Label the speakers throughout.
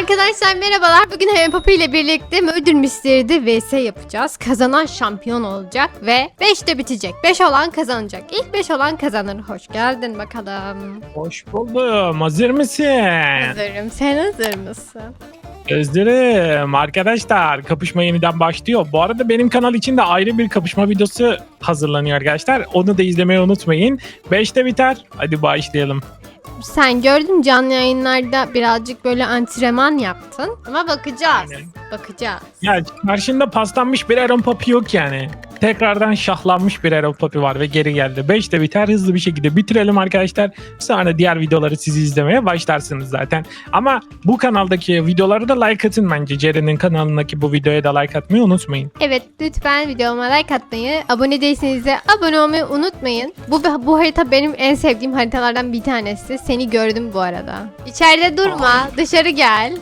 Speaker 1: Arkadaşlar merhabalar. Bugün Hemen Papi ile birlikte Murder Mystery'de vs yapacağız. Kazanan şampiyon olacak ve 5'te bitecek. 5 olan kazanacak. İlk 5 olan kazanır. Hoş geldin bakalım.
Speaker 2: Hoş buldum. Hazır mısın?
Speaker 1: Hazırım. Sen hazır mısın?
Speaker 2: Özlerim. Arkadaşlar kapışma yeniden başlıyor. Bu arada benim kanal için de ayrı bir kapışma videosu hazırlanıyor arkadaşlar. Onu da izlemeyi unutmayın. 5'te biter. Hadi başlayalım.
Speaker 1: Sen gördüm canlı yayınlarda birazcık böyle antrenman yaptın. Ama bakacağız.
Speaker 2: Aynen.
Speaker 1: Bakacağız.
Speaker 2: Ya karşında paslanmış bir Aaron Papi yok yani. Tekrardan şahlanmış bir Aaron Papi var ve geri geldi. 5'te biter hızlı bir şekilde bitirelim arkadaşlar. Sonra diğer videoları sizi izlemeye başlarsınız zaten. Ama bu kanaldaki videoları da like atın bence. Ceren'in kanalındaki bu videoya da like atmayı unutmayın.
Speaker 1: Evet lütfen videoma like atmayı, abone değilseniz de abone olmayı unutmayın. Bu bu harita benim en sevdiğim haritalardan bir tanesi. Seni gördüm bu arada. İçeride durma, dışarı gel.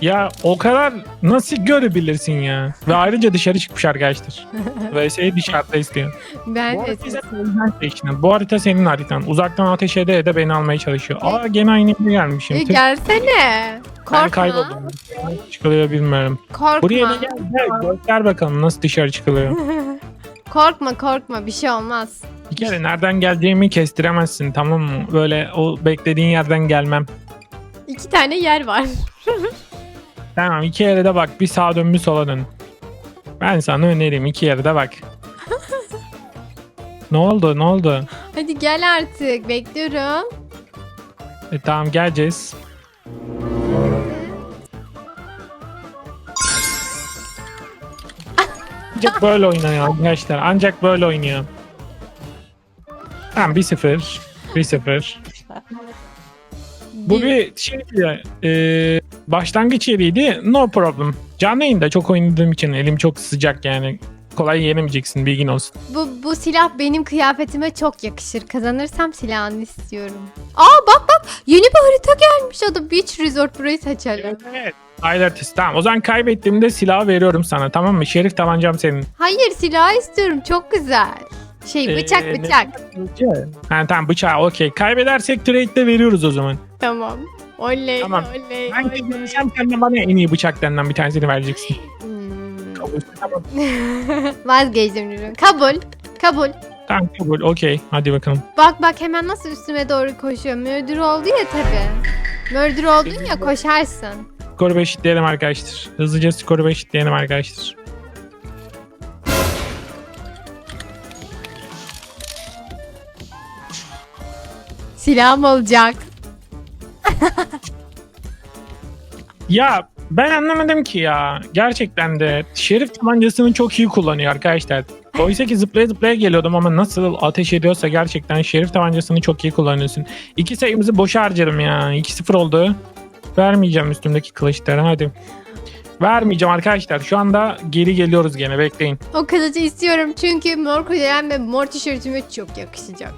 Speaker 2: Ya o kadar nasıl görebilirsin ya? Ve ayrıca dışarı çıkmış arkadaşlar. VS'yi dışarıda istiyor.
Speaker 1: Ben
Speaker 2: Bu
Speaker 1: de
Speaker 2: harita, senin bu harita senin haritan. Uzaktan ateş ede ede beni almaya çalışıyor. Aa gene aynı yere gelmişim.
Speaker 1: Ya
Speaker 2: Tüh,
Speaker 1: gelsene.
Speaker 2: ben
Speaker 1: Korkma.
Speaker 2: kayboldum. Çıkılıyor bilmiyorum.
Speaker 1: Korkma.
Speaker 2: Buraya da gel, gel göster bakalım nasıl dışarı çıkılıyor.
Speaker 1: korkma korkma bir şey olmaz.
Speaker 2: Bir kere nereden geleceğimi kestiremezsin tamam mı? Böyle o beklediğin yerden gelmem.
Speaker 1: İki tane yer var.
Speaker 2: Tamam iki yere de bak. Bir sağa dön bir sola dön. Ben sana önereyim iki yere de bak. ne oldu ne oldu?
Speaker 1: Hadi gel artık bekliyorum.
Speaker 2: E, tamam geleceğiz. Ancak böyle oynuyor arkadaşlar. Ancak böyle oynuyor. Tamam 1-0. 1-0. Bu bir şeydi. E, başlangıç yeriydi. No problem. Canlı yayında çok oynadığım için elim çok sıcak yani. Kolay yenemeyeceksin bilgin olsun.
Speaker 1: Bu, bu silah benim kıyafetime çok yakışır. Kazanırsam silahını istiyorum. Aa bak bak yeni bir harita gelmiş adı Beach Resort burayı seçelim.
Speaker 2: Evet. Aylar test. Tamam o zaman kaybettiğimde silahı veriyorum sana tamam mı? Şerif tabancam senin.
Speaker 1: Hayır silah istiyorum çok güzel. Şey bıçak
Speaker 2: Ee, ne-
Speaker 1: bıçak.
Speaker 2: Ha, tamam bıçağı okey. Kaybedersek trade'de veriyoruz o zaman.
Speaker 1: Tamam. Oley
Speaker 2: Tamam.
Speaker 1: oley
Speaker 2: Ben
Speaker 1: oley.
Speaker 2: kazanırsam sen de bana en iyi bıçaklarından bir tanesini vereceksin.
Speaker 1: Hmm.
Speaker 2: Kabul. Tamam.
Speaker 1: Vazgeçtim ürün. Kabul. Kabul.
Speaker 2: Tamam kabul okey. Hadi bakalım.
Speaker 1: Bak bak hemen nasıl üstüme doğru koşuyor. Murder oldu ya tabi. Murder oldun ya koşarsın.
Speaker 2: Skoru eşitleyelim arkadaşlar. Hızlıca skoru eşitleyelim arkadaşlar.
Speaker 1: Silahım olacak.
Speaker 2: Ya ben anlamadım ki ya. Gerçekten de şerif tabancasını çok iyi kullanıyor arkadaşlar. Oysa ki zıplaya zıplaya geliyordum ama nasıl ateş ediyorsa gerçekten şerif tabancasını çok iyi kullanıyorsun. İki sayımızı boşa harcadım ya. 2-0 oldu. Vermeyeceğim üstümdeki kılıçları hadi. Vermeyeceğim arkadaşlar. Şu anda geri geliyoruz gene bekleyin.
Speaker 1: O kılıcı istiyorum çünkü mor kolyem ve mor tişörtüme çok yakışacak.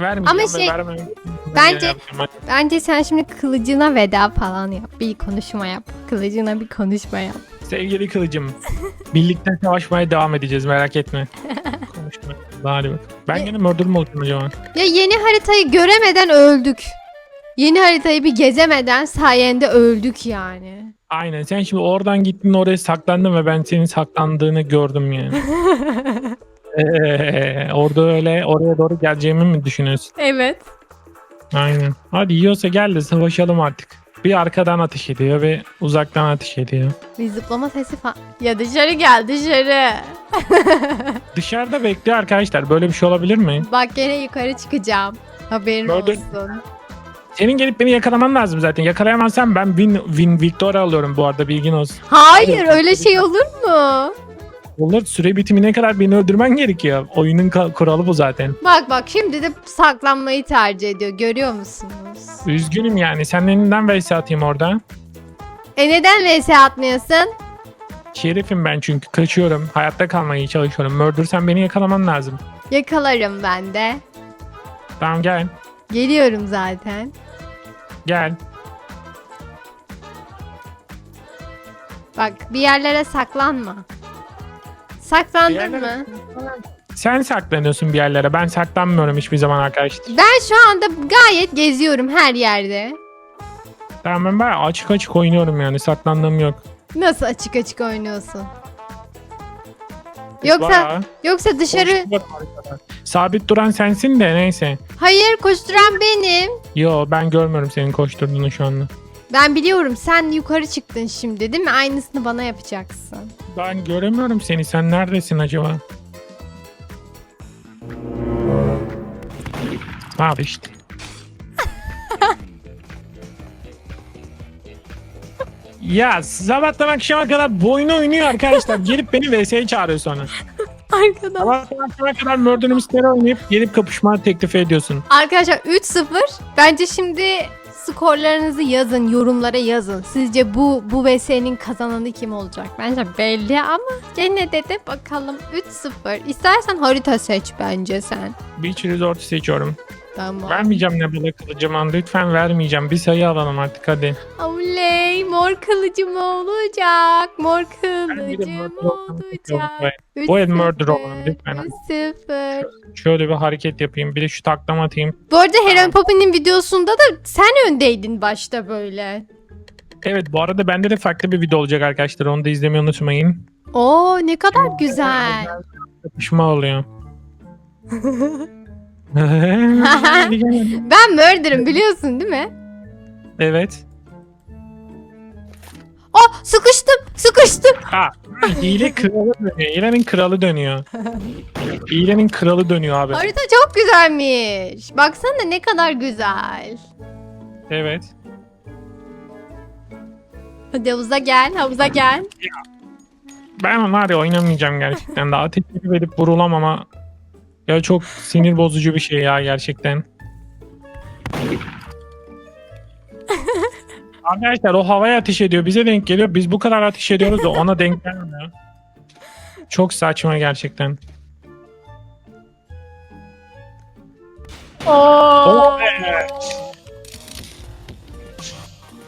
Speaker 2: Vermeyeceğim
Speaker 1: Ama
Speaker 2: ve
Speaker 1: şey,
Speaker 2: vermeyeceğim.
Speaker 1: Bence-. Bence sen şimdi kılıcına veda falan yap. Bir konuşma yap. Kılıcına bir konuşma yap.
Speaker 2: Sevgili kılıcım. birlikte savaşmaya devam edeceğiz merak etme. Konuşma. Hadi bak. Ben
Speaker 1: Ne-
Speaker 2: gene murder mı olacağım acaba?
Speaker 1: Ya yeni haritayı göremeden öldük. Yeni haritayı bir gezemeden sayende öldük yani.
Speaker 2: Aynen sen şimdi oradan gittin oraya saklandın ve ben senin saklandığını gördüm yani. Ee, orada öyle oraya doğru geleceğimi mi düşünüyorsun?
Speaker 1: Evet.
Speaker 2: Aynen. Hadi yiyorsa gel de savaşalım artık. Bir arkadan ateş ediyor ve uzaktan ateş ediyor.
Speaker 1: Bir zıplama sesi falan. Ya dışarı gel dışarı.
Speaker 2: Dışarıda bekliyor arkadaşlar. Böyle bir şey olabilir mi?
Speaker 1: Bak gene yukarı çıkacağım. Haberin
Speaker 2: Gördün.
Speaker 1: olsun.
Speaker 2: Senin gelip beni yakalaman lazım zaten. Yakalayamazsan ben win, win victory alıyorum bu arada bilgin olsun.
Speaker 1: Hayır öyle şey olur mu?
Speaker 2: Olur süre bitimine kadar beni öldürmen gerekiyor. Oyunun kuralı bu zaten.
Speaker 1: Bak bak şimdi de saklanmayı tercih ediyor. Görüyor musunuz?
Speaker 2: Üzgünüm yani. Sen elinden vs atayım orada.
Speaker 1: E neden vs atmıyorsun?
Speaker 2: Şerifim ben çünkü kaçıyorum. Hayatta kalmaya çalışıyorum. Murder sen beni yakalaman lazım.
Speaker 1: Yakalarım ben de.
Speaker 2: Tamam gel.
Speaker 1: Geliyorum zaten.
Speaker 2: Gel.
Speaker 1: Bak bir yerlere saklanma. Saklandın mı?
Speaker 2: Sen saklanıyorsun bir yerlere. Ben saklanmıyorum hiçbir zaman arkadaşlar.
Speaker 1: Ben şu anda gayet geziyorum her yerde.
Speaker 2: Tamam ben bayağı açık açık oynuyorum yani saklandığım yok.
Speaker 1: Nasıl açık açık oynuyorsun? Yoksa
Speaker 2: Bayağı
Speaker 1: yoksa dışarı.
Speaker 2: Sabit duran sensin de neyse.
Speaker 1: Hayır koşturan benim.
Speaker 2: Yo ben görmüyorum senin koşturduğunu şu anda.
Speaker 1: Ben biliyorum sen yukarı çıktın şimdi değil mi? Aynısını bana yapacaksın.
Speaker 2: Ben göremiyorum seni. Sen neredesin acaba? Abi işte. ya sabahtan akşama kadar boynu oynuyor arkadaşlar. Gelip beni VS'ye çağırıyor sonra.
Speaker 1: Arkadan.
Speaker 2: Sabahtan akşama kadar Murder Mystery oynayıp gelip kapışma teklif ediyorsun.
Speaker 1: Arkadaşlar 3-0. Bence şimdi skorlarınızı yazın, yorumlara yazın. Sizce bu bu VS'nin kazananı kim olacak? Bence belli ama gene de de bakalım 3-0. İstersen harita seç bence sen.
Speaker 2: Beach Resort seçiyorum.
Speaker 1: Tamam.
Speaker 2: Vermeyeceğim ne balık kılıcıma. Lütfen vermeyeceğim. Bir sayı alalım artık hadi.
Speaker 1: Oley mor kılıcım olacak. Mor kılıcım olacak.
Speaker 2: Bu el murder olalım lütfen.
Speaker 1: 3-0.
Speaker 2: Şöyle bir hareket yapayım. Bir de şu taklama atayım.
Speaker 1: Bu arada Helen Poppy'nin videosunda da sen öndeydin başta böyle.
Speaker 2: Evet bu arada bende de farklı bir video olacak arkadaşlar. Onu da izlemeyi unutmayın.
Speaker 1: Oo ne kadar güzel.
Speaker 2: Kapışma oluyor.
Speaker 1: Ben murder'ım biliyorsun değil mi?
Speaker 2: evet.
Speaker 1: Oh sıkıştım sıkıştım.
Speaker 2: Ha, hile kralı dönüyor. Hilenin kralı dönüyor. Hilenin kralı dönüyor abi.
Speaker 1: Harita çok güzelmiş. Baksana ne kadar güzel.
Speaker 2: Evet.
Speaker 1: Hadi havuza gel havuza gel.
Speaker 2: Ben var ya oynamayacağım gerçekten. Daha ateş edip vurulamam ama ya çok sinir bozucu bir şey ya gerçekten. Arkadaşlar o havaya ateş ediyor. Bize denk geliyor. Biz bu kadar ateş ediyoruz da ona denk gelmiyor. Çok saçma gerçekten. Oh be!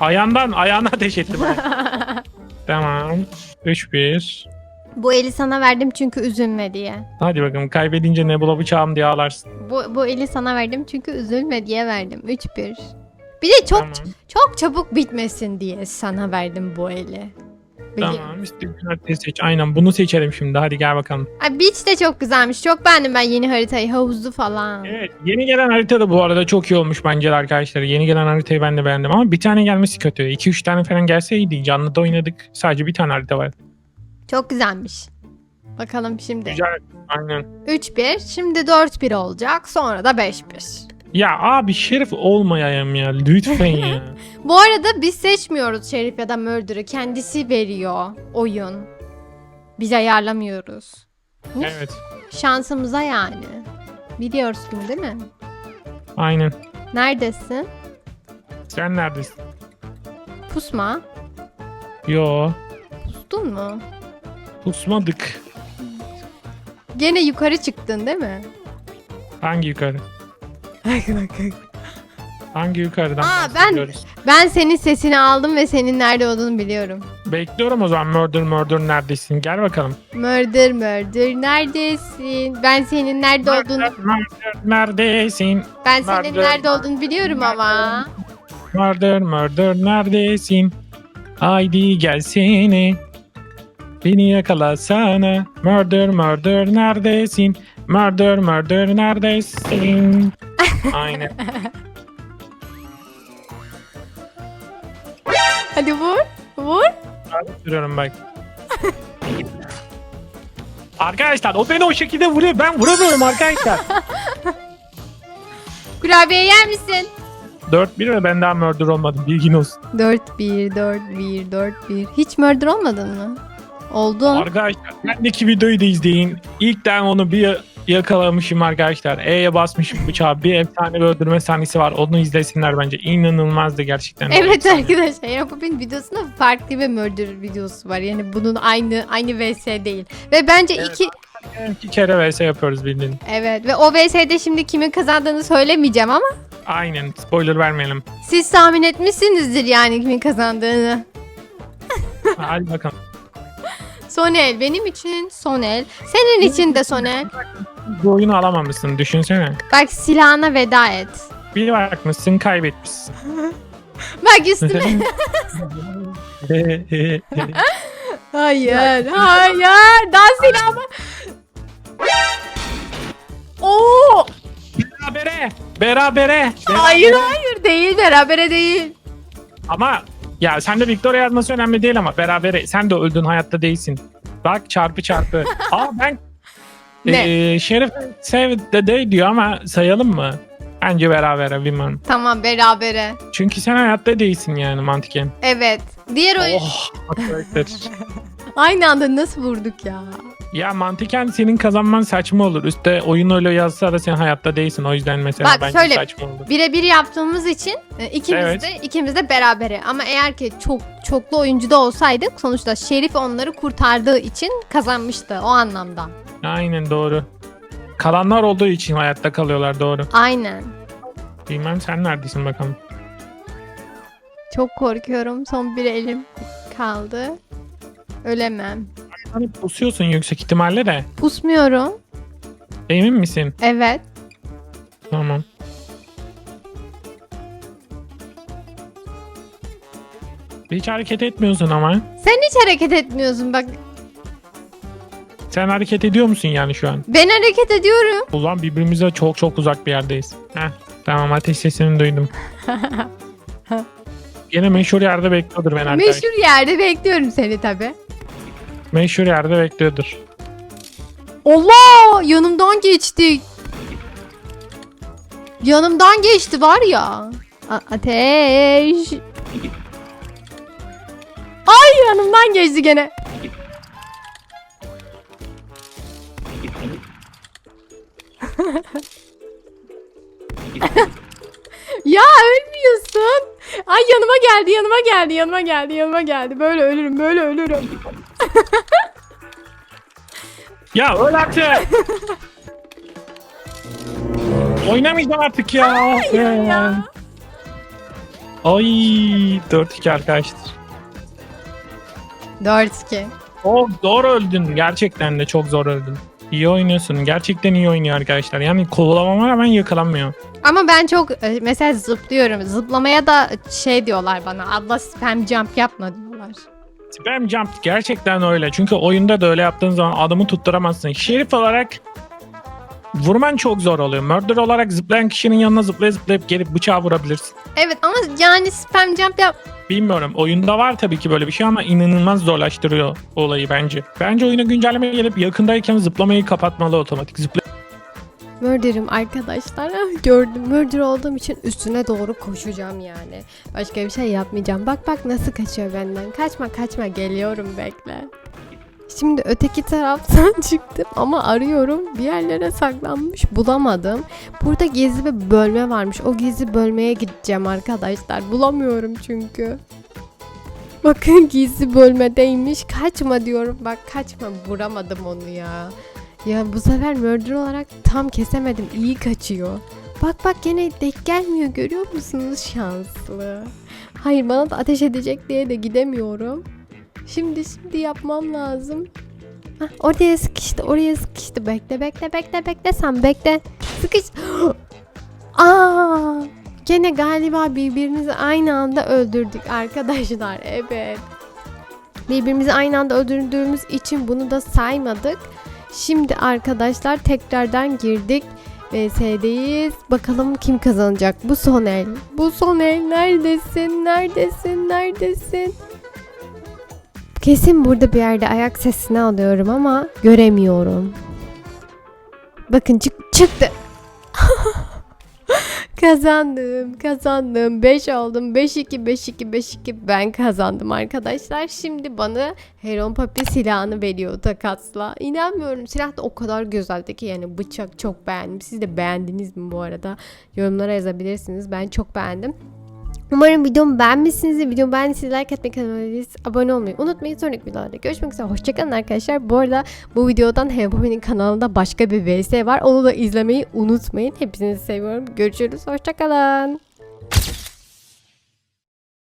Speaker 2: Ayağından, ayağına ateş etti bana. tamam. 3-1.
Speaker 1: Bu eli sana verdim çünkü üzülme diye.
Speaker 2: Hadi bakalım kaybedince Nebula bıçağım diye ağlarsın.
Speaker 1: Bu, bu eli sana verdim çünkü üzülme diye verdim. 3-1. Bir de çok
Speaker 2: Tamam.
Speaker 1: çok çabuk bitmesin diye sana verdim bu eli. Biliyorum.
Speaker 2: Tamam istediğin haritayı seç. Aynen bunu seçelim şimdi. Hadi gel bakalım.
Speaker 1: Ay beach de çok güzelmiş. Çok beğendim ben yeni haritayı. Havuzlu falan.
Speaker 2: Evet yeni gelen harita da bu arada çok iyi olmuş bence de arkadaşlar. Yeni gelen haritayı ben de beğendim ama bir tane gelmesi kötü. 2-3 tane falan gelse iyiydi. Canlı da oynadık. Sadece bir tane harita var.
Speaker 1: Çok güzelmiş. Bakalım şimdi.
Speaker 2: Güzel. Aynen.
Speaker 1: 3-1. Şimdi 4-1 olacak. Sonra da 5-1.
Speaker 2: Ya abi şerif olmayayım ya. Lütfen ya.
Speaker 1: Bu arada biz seçmiyoruz Şerif ya da Murder'ı. Kendisi veriyor oyun. Biz ayarlamıyoruz.
Speaker 2: evet.
Speaker 1: Şansımıza yani. Biliyorsun değil mi?
Speaker 2: Aynen.
Speaker 1: Neredesin?
Speaker 2: Sen neredesin?
Speaker 1: Pusma.
Speaker 2: Yo.
Speaker 1: Pustun mu?
Speaker 2: Pusmadık.
Speaker 1: Gene yukarı çıktın değil mi?
Speaker 2: Hangi yukarı? Hangi yukarıdan
Speaker 1: Aa, ben-
Speaker 2: bahsediyoruz?
Speaker 1: Ben senin sesini aldım ve senin nerede olduğunu biliyorum.
Speaker 2: Bekliyorum o zaman Murder Murder neredesin? Gel bakalım.
Speaker 1: Murder murder neredesin? Ben senin nerede olduğunu
Speaker 2: Murder, murder, neredesin?
Speaker 1: ben senin
Speaker 2: Murder,
Speaker 1: nerede olduğunu biliyorum ama.
Speaker 2: Murder Murder neredesin? Haydi gelsene. Beni yakalasana. Murder Murder neredesin? Murder Murder neredesin? Aynen.
Speaker 1: Hadi vur. Vur.
Speaker 2: Sürüyorum bak. Arkadaşlar o beni o şekilde vuruyor. Ben vuramıyorum arkadaşlar.
Speaker 1: Kurabiye yer misin?
Speaker 2: 4-1 ve ben daha murder olmadım. Bilgin olsun.
Speaker 1: 4-1, 4-1, 4-1. Hiç murder olmadın mı? Oldun.
Speaker 2: Arkadaşlar bendeki videoyu da izleyin. İlkten onu bir yakalamışım arkadaşlar. E'ye basmışım bıçağı. Bir efsane bir öldürme sahnesi var. Onu izlesinler bence. İnanılmazdı gerçekten.
Speaker 1: Evet arkadaşlar Yapap'in videosunda farklı bir murder videosu var. Yani bunun aynı aynı vs değil. Ve bence
Speaker 2: Evet.
Speaker 1: iki
Speaker 2: İki kere vs yapıyoruz bildiğin.
Speaker 1: evet ve o vs'de şimdi kimin kazandığını söylemeyeceğim ama
Speaker 2: Aynen. Spoiler vermeyelim.
Speaker 1: siz tahmin etmişsinizdir yani kimin kazandığını.
Speaker 2: Hadi bakalım.
Speaker 1: Son el benim için son el. Senin için de son el.
Speaker 2: Bu oyunu alamamışsın. Düşünsene.
Speaker 1: Bak silahına veda et.
Speaker 2: Bir bakmışsın kaybetmişsin.
Speaker 1: Bak üstüme. hayır, hayır. Daha silahımı. Oo!
Speaker 2: berabere. Berabere.
Speaker 1: Hayır, hayır değil. Berabere değil.
Speaker 2: Ama ya sen de Victoria yazması önemli değil ama berabere. Sen de öldün hayatta değilsin. Bak çarpı çarpı. Aa ben
Speaker 1: Ne?
Speaker 2: Ee, Şerif sev de de diyor ama sayalım mı? Bence berabere bilmem.
Speaker 1: Tamam, berabere.
Speaker 2: Çünkü sen hayatta değilsin yani mantıken.
Speaker 1: Evet. Diğer oyun...
Speaker 2: Oh.
Speaker 1: Aynı anda nasıl vurduk ya?
Speaker 2: Ya mantıken senin kazanman saçma olur. Üstte oyun öyle yazsa da sen hayatta değilsin. O yüzden mesela
Speaker 1: Bak,
Speaker 2: bence
Speaker 1: şöyle-
Speaker 2: saçma olur.
Speaker 1: Birebir yaptığımız için e, ikimiz
Speaker 2: Evet.
Speaker 1: de ikimiz de berabere. Ama eğer ki çok çoklu oyuncuda olsaydık sonuçta Şerif onları kurtardığı için kazanmıştı o anlamda.
Speaker 2: Aynen doğru. Kalanlar olduğu için hayatta kalıyorlar doğru.
Speaker 1: Aynen.
Speaker 2: Bilmem sen neredesin bakalım.
Speaker 1: Çok korkuyorum. Son bir elim kaldı. Ölemem.
Speaker 2: Hani pusuyorsun yüksek ihtimalle de.
Speaker 1: Pusmuyorum.
Speaker 2: Emin misin?
Speaker 1: Evet.
Speaker 2: Tamam. Hiç hareket etmiyorsun ama.
Speaker 1: Sen hiç hareket etmiyorsun bak.
Speaker 2: Sen hareket ediyor musun yani şu an?
Speaker 1: Ben hareket ediyorum.
Speaker 2: Zaman birbirimize çok çok uzak bir yerdeyiz. Heh, tamam ateş sesini duydum. Yine meşhur yerde bekliyordur beni arkadaş.
Speaker 1: Meşhur yerde bekliyorum seni tabi.
Speaker 2: Meşhur yerde bekliyordur.
Speaker 1: Allah yanımdan geçti. Yanımdan geçti var ya. A- ateş. Ay yanımdan geçti gene. ya ölmüyorsun. Ay yanıma geldi, yanıma geldi, yanıma geldi, yanıma geldi. Böyle ölürüm, böyle ölürüm.
Speaker 2: Ya öl artık. Oynamayacağım artık ya.
Speaker 1: ya.
Speaker 2: Ay 4-2 arkadaşlar.
Speaker 1: 4-2.
Speaker 2: Çok zor öldün. Gerçekten de çok zor öldün. İyi oynuyorsun. Gerçekten iyi oynuyor arkadaşlar. Yani kovalamama rağmen yakalanmıyor.
Speaker 1: Ama ben çok e, mesela zıplıyorum. Zıplamaya da şey diyorlar bana. Abla spam jump yapma diyorlar.
Speaker 2: Spam jump gerçekten öyle. Çünkü oyunda da öyle yaptığın zaman adamı tutturamazsın. Şerif olarak vurman çok zor oluyor. Murder olarak zıplayan kişinin yanına zıplaya zıplayıp gelip bıçağı vurabilirsin.
Speaker 1: Evet ama yani spam jump yap.
Speaker 2: Bilmiyorum. Oyunda var tabii ki böyle bir şey ama inanılmaz zorlaştırıyor olayı bence. Bence oyuna güncelleme gelip yakındayken zıplamayı kapatmalı otomatik. Zıpla
Speaker 1: Murder'ım arkadaşlar. Ah, Gördüm. Murder olduğum için üstüne doğru koşacağım yani. Başka bir şey yapmayacağım. Bak bak nasıl kaçıyor benden. Kaçma kaçma geliyorum bekle. Şimdi öteki taraftan çıktım ama arıyorum. Bir yerlere saklanmış bulamadım. Burada gizli bir bölme varmış. O gizli bölmeye gideceğim arkadaşlar. Bulamıyorum çünkü. Bakın gizli bölmedeymiş. Kaçma diyorum. Bak kaçma. Vuramadım onu ya. Ya bu sefer murder olarak tam kesemedim. İyi kaçıyor. Bak bak gene denk gelmiyor. Görüyor musunuz? Şanslı. Hayır bana da ateş edecek diye de gidemiyorum. Şimdi şimdi yapmam lazım. Hah, oraya sıkıştı. Oraya sıkıştı. Bekle bekle bekle bekle sen bekle. Sıkış. Aa! Gene galiba birbirimizi aynı anda öldürdük arkadaşlar. Evet. Birbirimizi aynı anda öldürdüğümüz için bunu da saymadık. Şimdi arkadaşlar tekrardan girdik. VS'deyiz. Bakalım kim kazanacak? Bu son el. Bu son el. Neredesin? Neredesin? Neredesin? Kesin burada bir yerde ayak sesini alıyorum ama göremiyorum. Bakın çık çıktı. Kazandım, kazandım. 5 oldum. 5-2, 5-2, 5-2 ben kazandım arkadaşlar. Şimdi bana Heron Papi silahını veriyor takasla. İnanmıyorum. Silah da o kadar güzeldi ki yani bıçak çok beğendim. Siz de beğendiniz mi bu arada? Yorumlara yazabilirsiniz. Ben çok beğendim. Umarım videomu beğenmişsinizdir. Videomu beğendiyseniz like atmayı, kanalıma abone olmayı unutmayın. Sonraki videolarda görüşmek üzere. Hoşçakalın arkadaşlar. Bu arada bu videodan Hem Popi'nin kanalında başka bir vs var. Onu da izlemeyi unutmayın. Hepinizi seviyorum. Görüşürüz. Hoşçakalın.